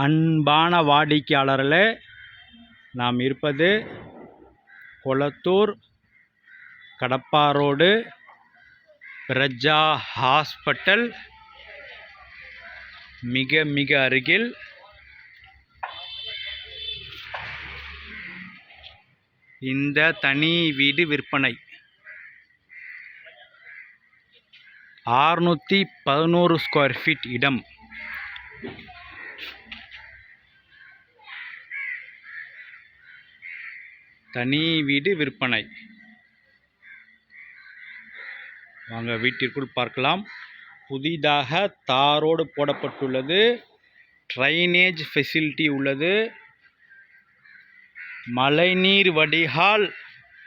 அன்பான வாடிக்கையாளர்களே நாம் இருப்பது கொளத்தூர் கடப்பா ரோடு பிரஜா ஹாஸ்பிட்டல் மிக மிக அருகில். இந்த தனி வீடு விற்பனை. ஆறுநூற்றி பதினோரு ஸ்கொயர் ஃபீட் இடம். தனி வீடு விற்பனை. வாங்க வீட்டிற்குள் பார்க்கலாம். புதிதாக தாரோடு போடப்பட்டுள்ளது. ட்ரைனேஜ் ஃபெசிலிட்டி உள்ளது. மழைநீர் வடிகால்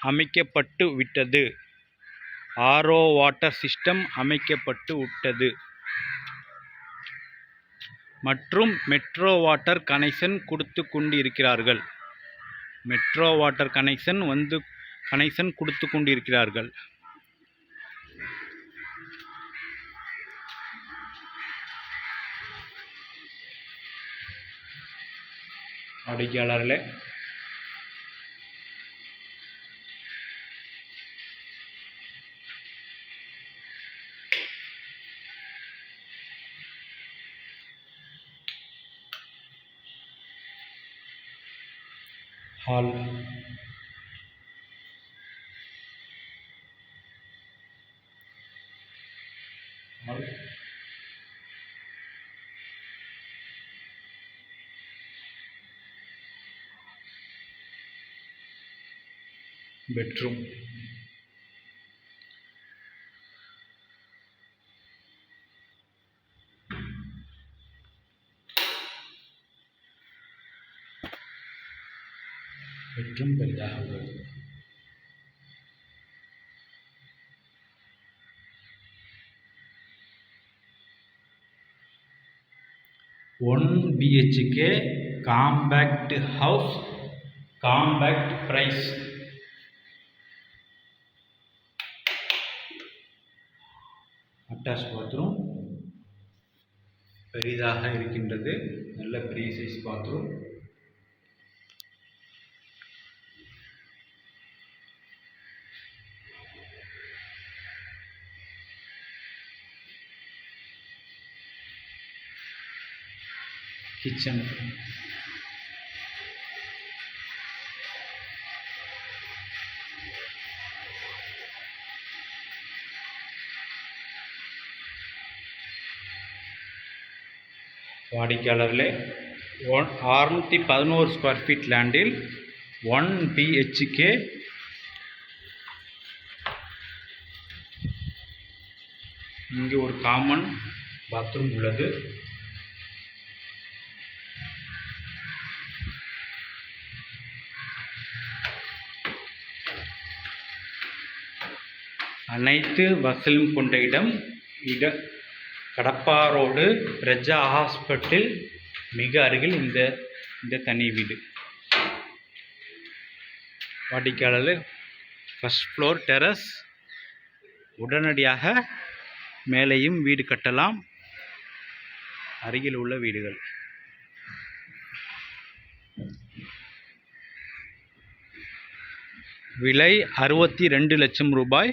அமைக்கப்பட்டு விட்டது. ஆர்ஓ வாட்டர் சிஸ்டம் அமைக்கப்பட்டு விட்டது. மற்றும் மெட்ரோ வாட்டர் கனெக்ஷன் கொடுத்து கொண்டு இருக்கிறார்கள் மெட்ரோ வாட்டர் கனெக்ஷன் வந்து கனெக்ஷன் கொடுத்து கொண்டிருக்கிறார்கள். வாடிக்கையாளர்களே hall hall bedroom. வெற்றும் பெரிதாக உள்ளது one BHK compact house compact price attach bathroom பெரிதாக இருக்கின்றது. நல்ல பெரிய சைஸ் பாத்ரூம் கிச்சன். வாடிக்கையாளர்களே ஒன் அறுநூற்றி பதினோரு ஸ்கொயர் ஃபீட் லேண்டில் ஒன் பிஹெச்கே இங்கே ஒரு காமன் பாத்ரூம் உள்ளது. அனைத்து வசலும் கொண்ட இடம் இட கடப்பா ரோடு பிரஜா ஹாஸ்பிட்டல் மிக அருகில் இந்த இந்த தனி வீடு. வாடிக்கையாளர் ஃபஸ்ட் ஃப்ளோர் டெரஸ் உடனடியாக மேலேயும் வீடு கட்டலாம். அருகில் உள்ள வீடுகள். விலை அறுபத்தி ரெண்டு லட்சம் ரூபாய்.